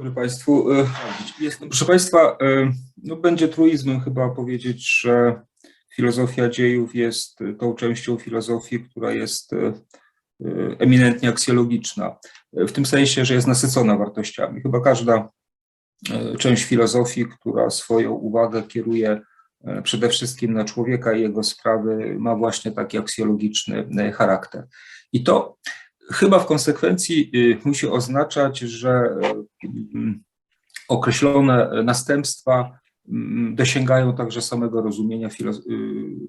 dobry Państwu. E, Jestem, proszę Państwa, e, no będzie truizmem chyba powiedzieć, że filozofia dziejów jest tą częścią filozofii, która jest e, eminentnie aksjologiczna. W tym sensie, że jest nasycona wartościami. Chyba każda część filozofii, która swoją uwagę kieruje przede wszystkim na człowieka i jego sprawy, ma właśnie taki aksjologiczny charakter. I to chyba w konsekwencji y, musi oznaczać, że y, określone następstwa mm, dosięgają także samego rozumienia y,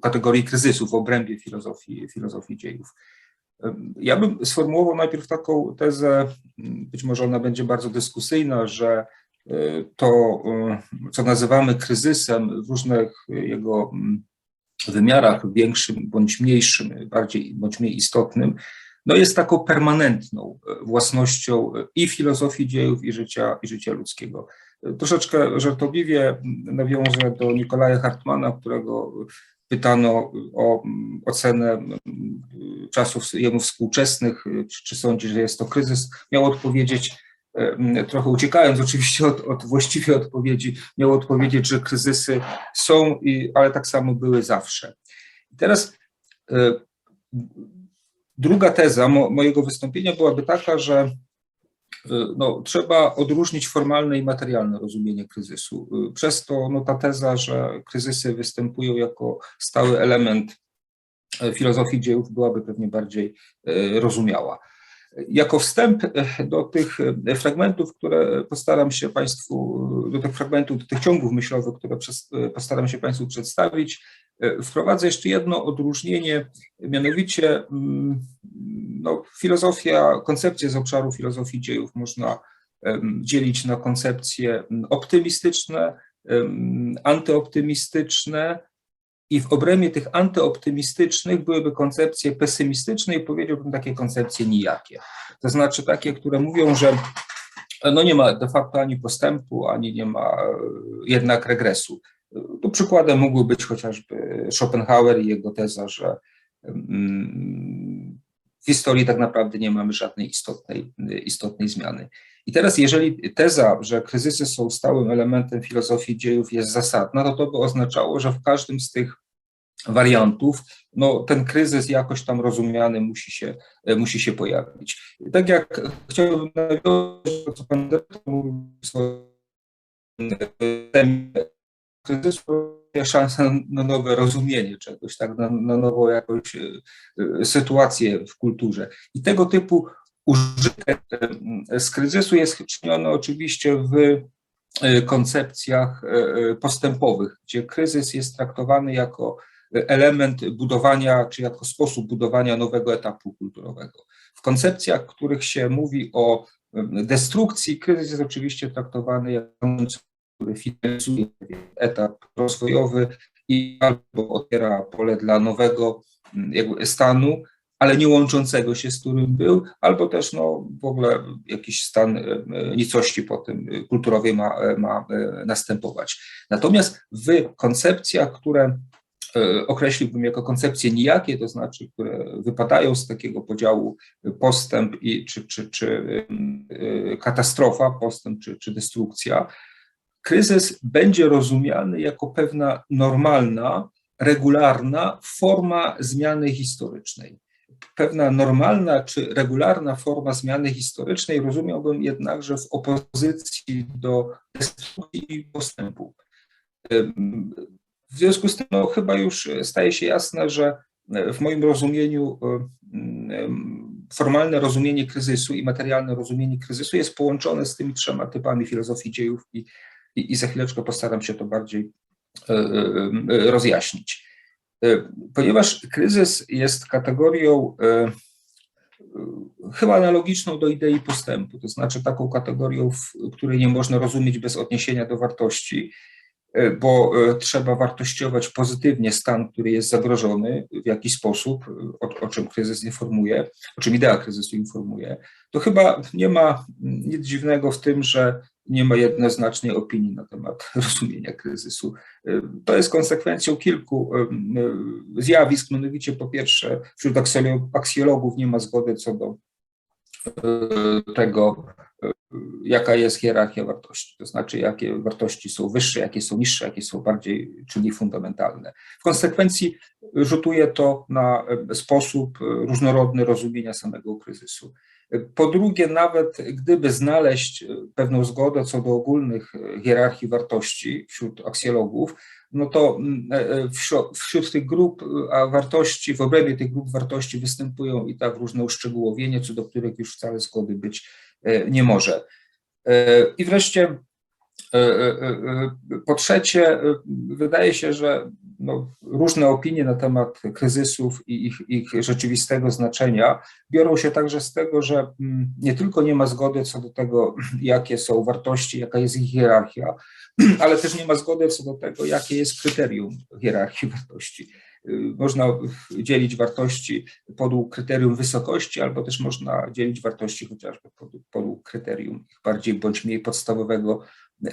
kategorii kryzysu w obrębie filozofii, filozofii dziejów. Ja bym sformułował najpierw taką tezę, być może ona będzie bardzo dyskusyjna, że to, co nazywamy kryzysem w różnych jego mm, wymiarach, większym bądź mniejszym, bardziej bądź mniej istotnym, no jest taką permanentną e, własnością e, i filozofii dziejów, i życia, i życia ludzkiego. E, troszeczkę żartobliwie nawiążę do Nikolaja Hartmana, którego pytano o ocenę czasów jemu współczesnych, czy, sądzi, że jest to kryzys. Miał odpowiedzieć, trochę uciekając oczywiście od, od właściwej odpowiedzi, miał odpowiedzieć, że kryzysy są, ale tak samo były zawsze. I teraz Druga teza mo, mojego wystąpienia byłaby taka, że y, no, trzeba odróżnić formalne i materialne rozumienie kryzysu. Y, przez to no, ta teza, że kryzysy występują jako stały element y, filozofii dziejów, byłaby pewnie bardziej rozumiała. Jako wstęp do tych fragmentów, które postaram się Państwu, do tych fragmentów, do tych ciągów myślowych, które postaram się Państwu przedstawić, E, wprowadzę jeszcze jedno odróżnienie, mianowicie mm, no, filozofia, koncepcje z obszaru filozofii dziejów można dzielić na koncepcje mm, optymistyczne, antyoptymistyczne i w obrębie tych antyoptymistycznych byłyby koncepcje pesymistyczne i powiedziałbym takie koncepcje nijakie. To znaczy takie, które mówią, że no nie ma de facto ani postępu, ani nie ma e, jednak regresu. Tu przykładem mógł być chociażby Schopenhauer i jego teza, że mm, w historii tak naprawdę nie mamy żadnej istotnej, istotnej zmiany. I teraz, jeżeli teza, że kryzysy są stałym elementem filozofii dziejów jest zasadna, no to by oznaczało, że w każdym z tych wariantów, no, ten kryzys jakoś tam rozumiany musi się, musi się pojawić. Tak jak chciałbym nawiązać to, co pan mówił kryzysu na nowe rozumienie czegoś, tak, na, na nową jakąś e, e, sytuację w kulturze. I tego typu użytek e, z kryzysu jest czyniony oczywiście w koncepcjach postępowych, gdzie kryzys jest traktowany jako element budowania, czy jako sposób budowania nowego etapu kulturowego. W koncepcjach, w których się mówi o destrukcji, kryzys jest oczywiście traktowany jako który finansuje etap rozwojowy i albo otwiera pole dla nowego jakby stanu, ale nie łączącego się z którym był, albo też no, w ogóle jakiś stan e, e, nicości po tym e, kulturowej ma, ma następować. Natomiast w koncepcjach, które określiłbym jako koncepcje nijakie, to znaczy, które wypadają z takiego podziału postęp i, czy, czy, czy katastrofa, postęp czy, czy destrukcja, kryzys będzie rozumiany jako pewna normalna, regularna forma zmiany historycznej. Pewna normalna czy regularna forma zmiany historycznej rozumiałbym jednakże w opozycji do destrukcji i postępu. W związku z tym no, chyba już staje się jasne, że w moim rozumieniu formalne rozumienie kryzysu i materialne rozumienie kryzysu jest połączone z tymi trzema typami filozofii dziejów i i, i za chwileczkę postaram się to bardziej e, e, e, rozjaśnić. Ponieważ kryzys jest kategorią chyba analogiczną do idei postępu, to znaczy taką kategorią, której nie można rozumieć bez odniesienia do wartości, E, bo e, trzeba wartościować pozytywnie stan, który jest zagrożony w jakiś sposób, o, o, czym kryzys informuje, o czym idea kryzysu informuje, to chyba nie ma nic dziwnego w tym, że nie ma jednoznacznej opinii na temat rozumienia kryzysu. E, to jest konsekwencją kilku zjawisk, mianowicie po pierwsze wśród aksjologów nie ma zgody co do tego, jaka jest hierarchia wartości, to znaczy jakie wartości są wyższe, jakie są niższe, jakie są bardziej, czyli fundamentalne. W konsekwencji rzutuje to na sposób różnorodny rozumienia samego kryzysu. Po drugie, nawet gdyby znaleźć pewną zgodę co do ogólnych hierarchii wartości wśród aksjologów, no to wśród, wśród tych grup wartości, w obrębie tych grup wartości występują i tak różne uszczegółowienia, co do których już wcale zgody być E, nie może. E, I wreszcie, e, po trzecie, wydaje się, że no, różne opinie na temat kryzysów i ich, ich, rzeczywistego znaczenia biorą się także z tego, że mm, nie tylko nie ma zgody co do tego, jakie są wartości, jaka jest ich hierarchia, ale też nie ma zgody co do tego, jakie jest kryterium hierarchii wartości. Y, można dzielić wartości podług kryterium wysokości, albo też można dzielić wartości chociażby podług, kryterium bardziej bądź mniej podstawowego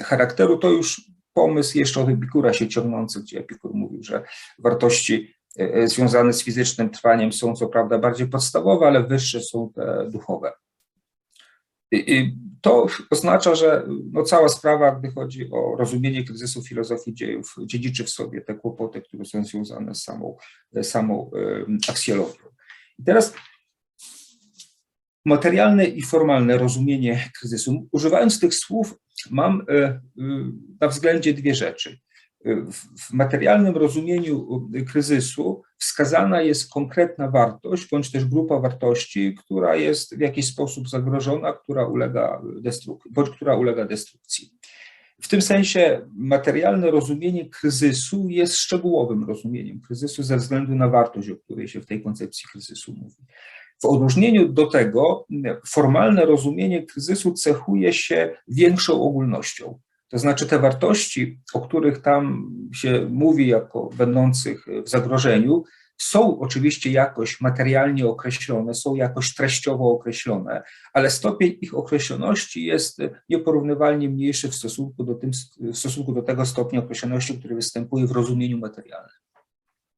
charakteru. To już pomysł jeszcze od Epikura się ciągnący, gdzie Epikur mówił, że wartości y, y, związane z fizycznym trwaniem są co prawda bardziej podstawowe, ale wyższe są te duchowe. To oznacza, że no cała sprawa, gdy chodzi o rozumienie kryzysu filozofii dziejów, dziedziczy w sobie te kłopoty, które są związane z samą, samą aksjologią. I teraz materialne i formalne rozumienie kryzysu. Używając tych słów, mam e, na względzie dwie rzeczy w materialnym rozumieniu kryzysu wskazana jest konkretna wartość, bądź też grupa wartości, która jest w jakiś sposób zagrożona, która ulega destrukcji, bądź która ulega destrukcji. W tym sensie materialne rozumienie kryzysu jest szczegółowym rozumieniem kryzysu ze względu na wartość, o której się w tej koncepcji kryzysu mówi. W odróżnieniu do tego formalne rozumienie kryzysu cechuje się większą ogólnością. To znaczy te wartości, o których tam się mówi jako będących w zagrożeniu, są oczywiście jakoś materialnie określone, są jakoś treściowo określone, ale stopień ich określoności jest nieporównywalnie mniejszy w stosunku do, tym, w stosunku do tego stopnia określoności, który występuje w rozumieniu materialnym.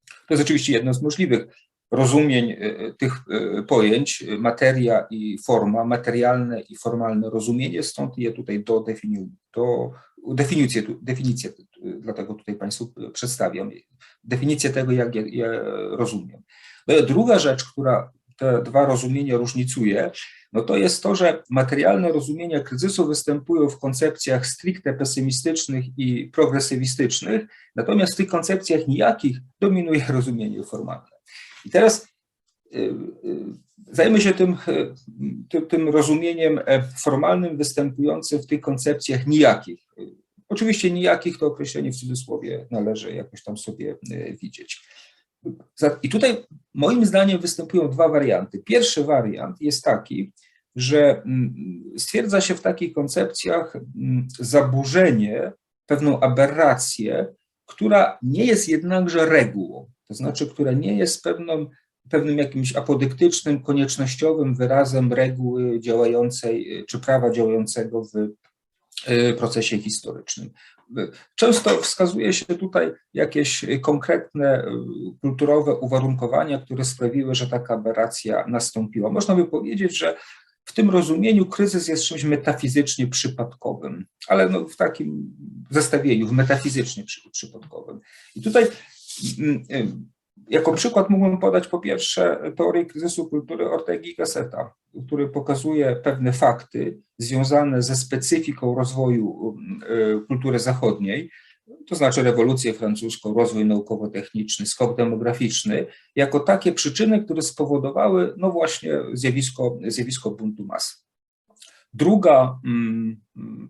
To jest oczywiście jedno z możliwych rozumień e, e, tych e, pojęć, materia i forma, materialne i formalne rozumienie, stąd je tutaj do, definiu, do definicję, definicję, dlatego tutaj Państwu przedstawiam, definicję tego, jak je, je rozumiem. No druga rzecz, która te dwa rozumienia różnicuje, no to jest to, że materialne rozumienia kryzysu występują w koncepcjach stricte pesymistycznych i progresywistycznych, natomiast w tych koncepcjach nijakich dominuje rozumienie formalne. I teraz y, y, zajmę się tym, y, tym, rozumieniem e, formalnym występującym w tych koncepcjach nijakich. Oczywiście nijakich to określenie w cudzysłowie należy jakoś tam sobie widzieć. I tutaj moim zdaniem występują dwa warianty. Pierwszy wariant jest taki, że mm, stwierdza się w takich koncepcjach mm, zaburzenie, pewną aberrację, która nie jest jednakże regułą to znaczy, które nie jest pewną, pewnym jakimś apodyktycznym, koniecznościowym wyrazem reguły działającej czy prawa działającego w y, procesie historycznym. Często wskazuje się tutaj jakieś konkretne y, kulturowe uwarunkowania, które sprawiły, że taka aberracja nastąpiła. Można by powiedzieć, że w tym rozumieniu kryzys jest czymś metafizycznie przypadkowym, ale no w takim zestawieniu, w metafizycznie przypadkowym. I tutaj jako przykład mógłbym podać po pierwsze teorię kryzysu kultury Ortegi i Gasseta, który pokazuje pewne fakty związane ze specyfiką rozwoju y, kultury zachodniej, to znaczy rewolucję francuską, rozwój naukowo-techniczny, skok demograficzny, jako takie przyczyny, które spowodowały no właśnie zjawisko, zjawisko buntu mas. Druga mm,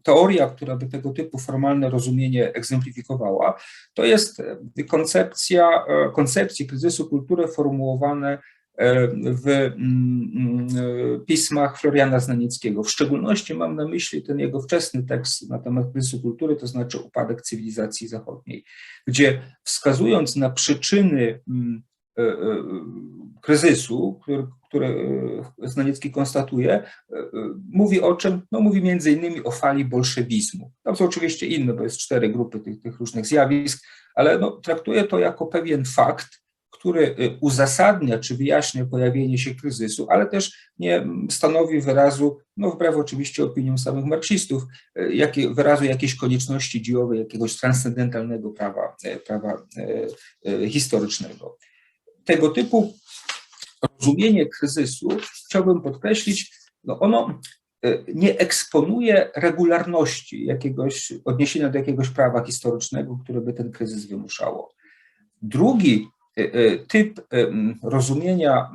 teoria, która by tego typu formalne rozumienie egzemplifikowała, to jest koncepcja, e, koncepcji kryzysu kultury formułowane e, w mm, e, pismach Floriana Znanieckiego. W szczególności mam na myśli ten jego wczesny tekst na temat kryzysu kultury, to znaczy upadek cywilizacji zachodniej, gdzie wskazując na przyczyny mm, kryzysu, który, który e, Znaniecki konstatuje, e, e, mówi o czym? No mówi między innymi o fali bolszewizmu. Tam są oczywiście inne, bo jest cztery grupy tych, tych różnych zjawisk, ale no, traktuje to jako pewien fakt, który uzasadnia czy wyjaśnia pojawienie się kryzysu, ale też nie stanowi wyrazu, no wbrew oczywiście opiniom samych marksistów, wyrazu jakiejś konieczności dziejowej, jakiegoś transcendentalnego prawa, prawa historycznego. Tego typu rozumienie kryzysu, chciałbym podkreślić, no ono e, nie eksponuje regularności jakiegoś odniesienia do jakiegoś prawa historycznego, które by ten kryzys wymuszało. Drugi e, e, typ rozumienia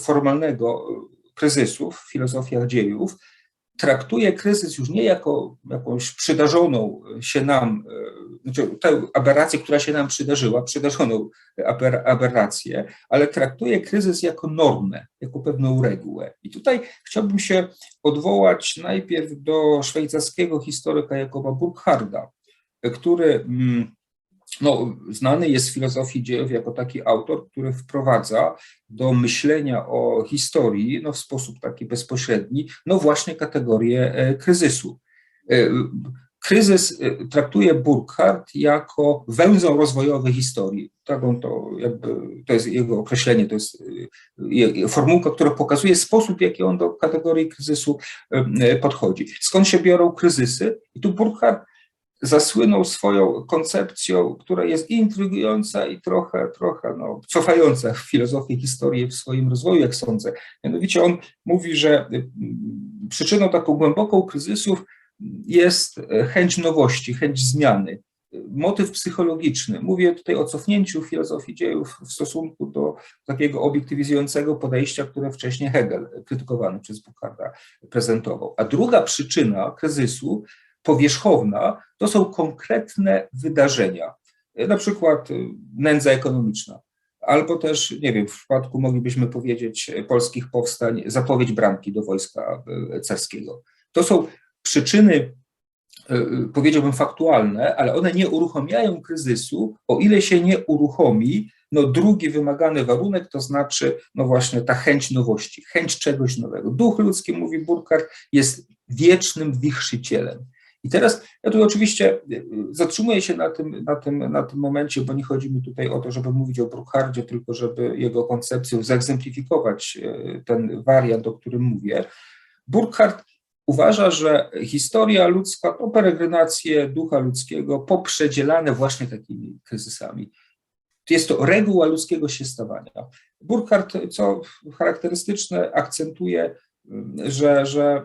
formalnego kryzysu w filozofiach dziejów traktuje kryzys już nie jako jakąś przydarzoną się nam, e, znaczy tę aberrację, która się nam przydarzyła, przydarzoną aber, aberrację, ale traktuje kryzys jako normę, jako pewną regułę. I tutaj chciałbym się odwołać najpierw do szwajcarskiego historyka Jakoba Burkharda, który mm, no, znany jest w filozofii dziejów jako taki autor, który wprowadza do myślenia o historii no, w sposób taki bezpośredni, no właśnie kategorię e, kryzysu. E, kryzys e, traktuje Burkhardt jako węzeł rozwojowy historii. Tak on to, jakby, to jest jego określenie, to jest formułka, która pokazuje sposób, w jaki on do kategorii kryzysu podchodzi. Skąd się biorą kryzysy? I tu Burkhardt zasłynął swoją koncepcją, która jest intrygująca i trochę, trochę no, cofająca w filozofii historii w swoim rozwoju, jak sądzę. Mianowicie on mówi, że y, przyczyną taką głęboką kryzysów jest chęć nowości, chęć zmiany. Motyw psychologiczny. Mówię tutaj o cofnięciu filozofii dziejów w stosunku do takiego obiektywizującego podejścia, które wcześniej Hegel, krytykowany przez Bukarda, prezentował. A druga przyczyna kryzysu powierzchowna to są konkretne wydarzenia, na przykład y, nędza ekonomiczna, albo też, nie wiem, w przypadku moglibyśmy powiedzieć polskich powstań, zapowiedź bramki do wojska carskiego. To są przyczyny, powiedziałbym, faktualne, ale one nie uruchamiają kryzysu, o ile się nie uruchomi no drugi wymagany warunek, to znaczy, no właśnie ta chęć nowości, chęć czegoś nowego. Duch ludzki, mówi Burkhardt, jest wiecznym wichrzycielem. I teraz ja tu oczywiście y, y, zatrzymuję się na tym, na, tym, na tym momencie, bo nie chodzi mi tutaj o to, żeby mówić o Bruckhardzie, tylko żeby jego koncepcję zegzemplifikować y, ten wariant, o którym mówię. Burkhardt uważa, że historia ludzka to peregrinacje ducha ludzkiego poprzedzielane właśnie takimi kryzysami. Jest to reguła ludzkiego się stawania. Burkhardt, co charakterystyczne, akcentuje że, że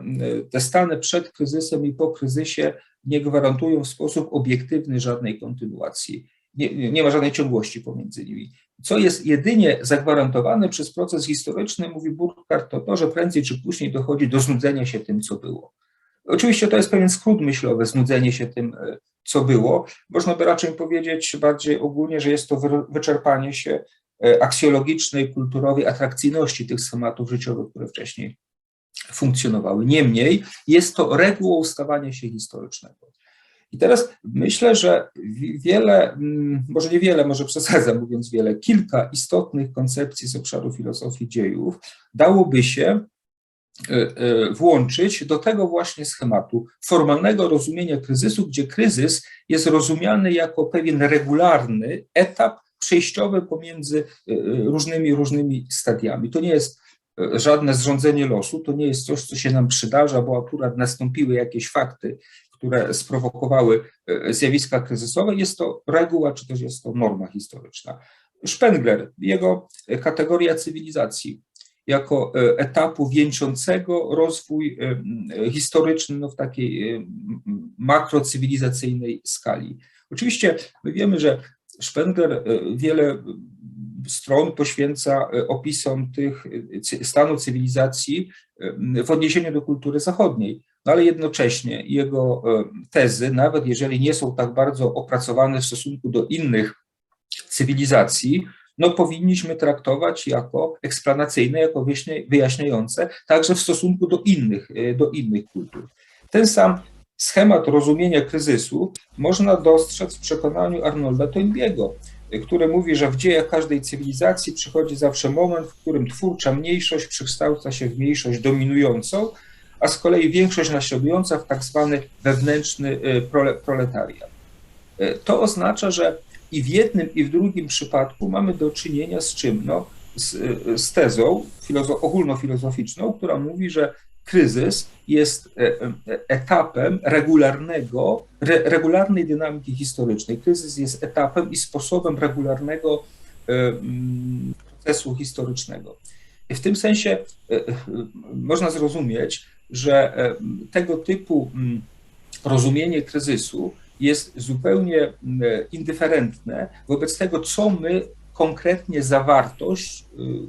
te stany przed kryzysem i po kryzysie nie gwarantują w sposób obiektywny żadnej kontynuacji. Nie, nie ma żadnej ciągłości pomiędzy nimi. Co jest jedynie zagwarantowane przez proces historyczny, mówi Burkhardt, to to, że prędzej czy później dochodzi do znudzenia się tym, co było. Oczywiście to jest pewien skrót myślowy, znudzenie się tym, co było. Można by raczej powiedzieć bardziej ogólnie, że jest to wyczerpanie się e, aksjologicznej, kulturowej atrakcyjności tych schematów życiowych, które wcześniej funkcjonowały. Niemniej jest to regułą stawania się historycznego. I teraz myślę, że wiele, mm, może niewiele, może przesadzam mówiąc wiele, kilka istotnych koncepcji z obszaru filozofii dziejów dałoby się e, e, włączyć do tego właśnie schematu formalnego rozumienia kryzysu, gdzie kryzys jest rozumiany jako pewien regularny etap przejściowy pomiędzy e, różnymi, różnymi stadiami. To nie jest żadne zrządzenie losu to nie jest coś, co się nam przydarza, bo akurat nastąpiły jakieś fakty, które sprowokowały e, zjawiska kryzysowe. Jest to reguła, czy też jest to norma historyczna. Spengler, jego kategoria cywilizacji jako e, etapu wieńczącego rozwój e, historyczny no, w takiej makrocywilizacyjnej skali. Oczywiście my wiemy, że Spengler wiele stron poświęca e, opisom tych e, stanu cywilizacji e, w odniesieniu do kultury zachodniej. No ale jednocześnie jego tezy, nawet jeżeli nie są tak bardzo opracowane w stosunku do innych cywilizacji, no powinniśmy traktować jako eksplanacyjne, jako wyjaśniające, także w stosunku do innych, do innych kultur. Ten sam schemat rozumienia kryzysu można dostrzec w przekonaniu Arnolda Toynbiego, który mówi, że w dziejach każdej cywilizacji przychodzi zawsze moment, w którym twórcza mniejszość przekształca się w mniejszość dominującą, a z kolei większość naśladująca w tak zwany wewnętrzny y, proletariat. Y, to oznacza, że I w jednym i w drugim przypadku mamy do czynienia z czym? No, z, z tezą filozo- ogólnofilozoficzną, która mówi, że kryzys jest e, e, etapem regularnego, re, regularnej dynamiki historycznej. Kryzys jest etapem i sposobem regularnego e, mm, procesu historycznego. W tym sensie można zrozumieć, że tego typu mm, rozumienie kryzysu jest zupełnie indyferentne wobec tego, co my konkretnie zawartość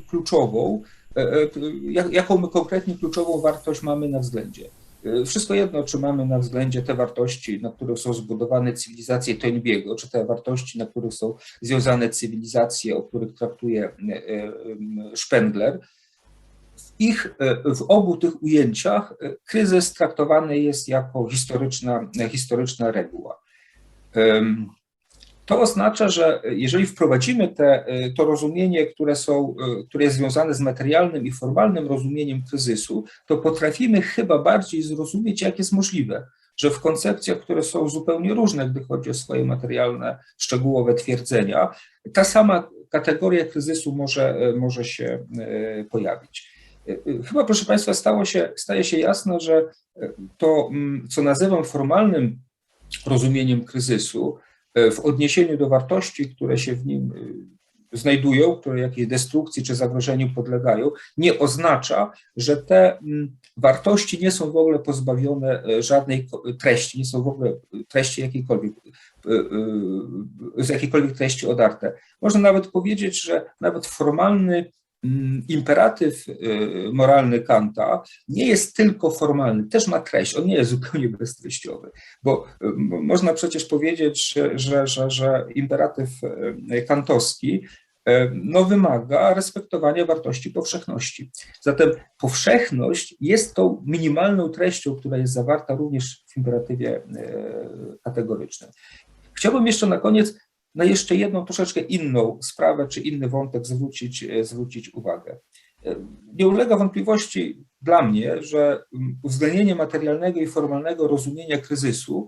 kluczową jaką my konkretnie kluczową wartość mamy na względzie. E, wszystko jedno, czy mamy na względzie te wartości, na których są zbudowane cywilizacje Toynbiego, czy te wartości, na których są związane cywilizacje, o których traktuje Spengler. W, ich, w obu tych ujęciach kryzys traktowany jest jako historyczna, historyczna reguła. To oznacza, że jeżeli wprowadzimy te, to rozumienie, które, są, które jest związane z materialnym i formalnym rozumieniem kryzysu, to potrafimy chyba bardziej zrozumieć, jak jest możliwe, że w koncepcjach, które są zupełnie różne, gdy chodzi o swoje materialne, szczegółowe twierdzenia, ta sama kategoria kryzysu może, może się e, pojawić. E, chyba, proszę Państwa, stało się, staje się jasno, że to, mm, co nazywam formalnym rozumieniem kryzysu, E, w odniesieniu do wartości, które się w nim e, znajdują, które jakiejś destrukcji czy zagrożeniu podlegają, nie oznacza, że te mm, wartości nie są w ogóle pozbawione e, żadnej treści, nie są w ogóle treści jakiejkolwiek, z jakiejkolwiek treści odarte. Można nawet powiedzieć, że nawet formalny imperatyw y, moralny Kanta nie jest tylko formalny, też ma treść, on nie jest zupełnie beztreściowy, bo y, można przecież powiedzieć, że, że, że imperatyw y, kantowski no, wymaga respektowania wartości powszechności. Zatem powszechność jest tą minimalną treścią, która jest zawarta również w imperatywie kategorycznym. Chciałbym jeszcze na koniec na jeszcze jedną troszeczkę inną sprawę czy inny wątek zwrócić, e, zwrócić uwagę. E, nie ulega wątpliwości dla mnie, że mm, uwzględnienie materialnego i formalnego rozumienia kryzysu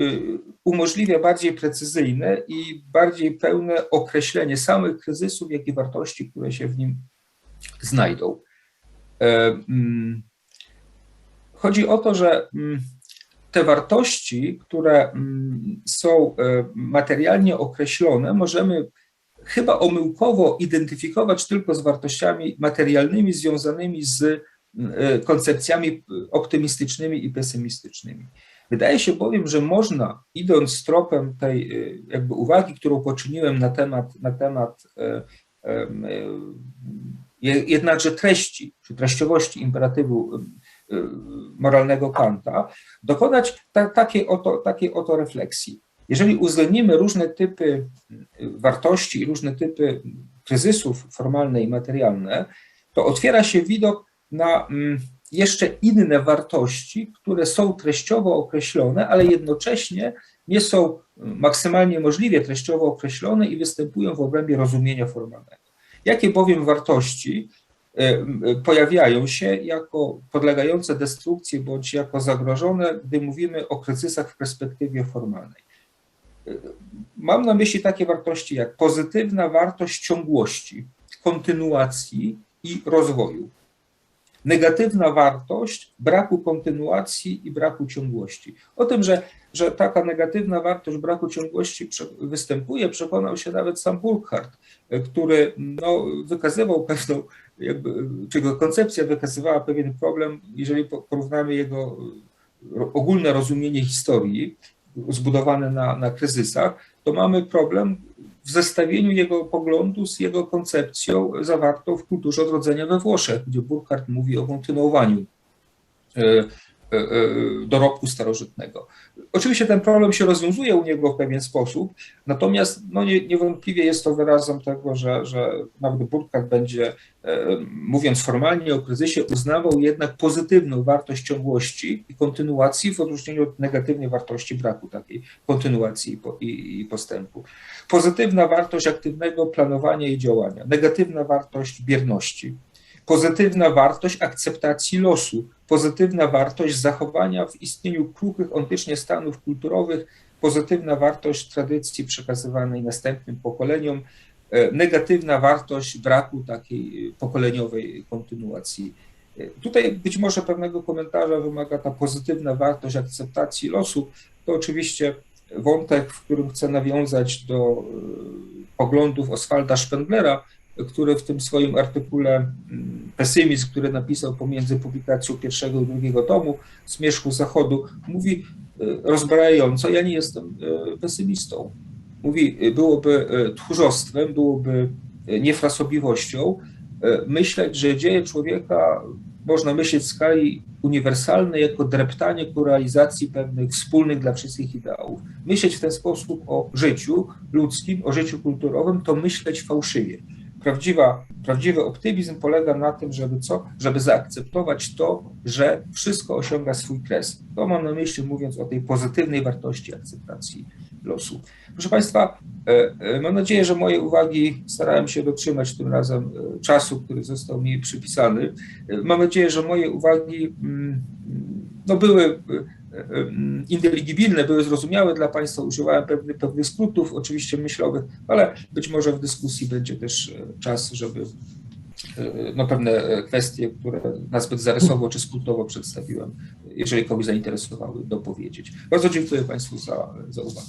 y, umożliwia bardziej precyzyjne i bardziej pełne określenie samych kryzysów, jak i wartości, które się w nim znajdą. E, mm, chodzi o to, że mm, te wartości, które mm, są e, materialnie określone, możemy chyba omyłkowo identyfikować tylko z wartościami materialnymi związanymi z e, koncepcjami optymistycznymi i pesymistycznymi. Wydaje się bowiem, że można, idąc tropem tej e, jakby uwagi, którą poczyniłem na temat, na temat jednakże treści, czy treściowości imperatywu moralnego Kanta, dokonać ta, takiej, oto, takiej oto refleksji. Jeżeli uwzględnimy różne typy y, wartości i różne typy kryzysów formalne i materialne, to otwiera się widok na mm, jeszcze inne wartości, które są treściowo określone, ale jednocześnie nie są maksymalnie możliwie treściowo określone i występują w obrębie rozumienia formalnego. Jakie bowiem wartości pojawiają się jako podlegające destrukcji bądź jako zagrożone, gdy mówimy o kryzysach w perspektywie formalnej. E, mam na myśli takie wartości jak pozytywna wartość ciągłości, kontynuacji i rozwoju. Negatywna wartość braku kontynuacji i braku ciągłości. O tym, że, że taka negatywna wartość braku ciągłości występuje, przekonał się nawet sam Burkhardt, który no, wykazywał pewną jakby, czego koncepcja wykazywała pewien problem, jeżeli porównamy jego ogólne rozumienie historii, zbudowane na, na kryzysach, to mamy problem w zestawieniu jego poglądu z jego koncepcją zawartą w kulturze odrodzenia we Włoszech, gdzie Burkhardt mówi o kontynuowaniu e, dorobku starożytnego. Oczywiście ten problem się rozwiązuje u niego w pewien sposób, natomiast no nie, niewątpliwie jest to wyrazem tego, że, że nawet Burkhardt będzie, e, mówiąc formalnie o kryzysie, uznawał jednak pozytywną wartość ciągłości i kontynuacji w odróżnieniu od negatywnej wartości braku takiej kontynuacji i, i postępu. Pozytywna wartość aktywnego planowania i działania, negatywna wartość bierności, pozytywna wartość akceptacji losu, pozytywna wartość zachowania w istnieniu kruchych ontycznie stanów kulturowych, pozytywna wartość tradycji przekazywanej następnym pokoleniom, e, negatywna wartość braku takiej pokoleniowej kontynuacji. E, Tutaj być może pewnego komentarza wymaga ta pozytywna wartość akceptacji losu. To oczywiście wątek, w którym chcę nawiązać do e, poglądów Oswalda Spendlera, który w tym swoim artykule mm, Pesymizm, który napisał pomiędzy publikacją pierwszego i drugiego tomu Zmierzchu Zachodu, mówi e, rozbrajająco, ja nie jestem e, pesymistą. Mówi, e, byłoby tchórzostwem, byłoby niefrasobliwością myśleć, że dzieje człowieka można myśleć w skali uniwersalnej jako dreptanie ku realizacji pewnych wspólnych dla wszystkich ideałów. Myśleć w ten sposób o życiu ludzkim, o życiu kulturowym, to myśleć fałszywie. Prawdziwa, prawdziwy optymizm polega na tym, żeby co? Żeby zaakceptować to, że wszystko osiąga swój kres. To mam na myśli, mówiąc o tej pozytywnej wartości akceptacji losu. Proszę Państwa, mam nadzieję, że moje uwagi starałem się dotrzymać tym razem czasu, który został mi przypisany. Mam nadzieję, że moje uwagi no, były inteligibilne, były zrozumiałe dla Państwa, używałem pewnych, pewnych skrótów, oczywiście myślowych, ale być może w dyskusji będzie też czas, żeby no, pewne kwestie, które nazbyt zarysowo czy skrótowo przedstawiłem, jeżeli kogoś zainteresowały, dopowiedzieć. Bardzo dziękuję Państwu za, za uwagę.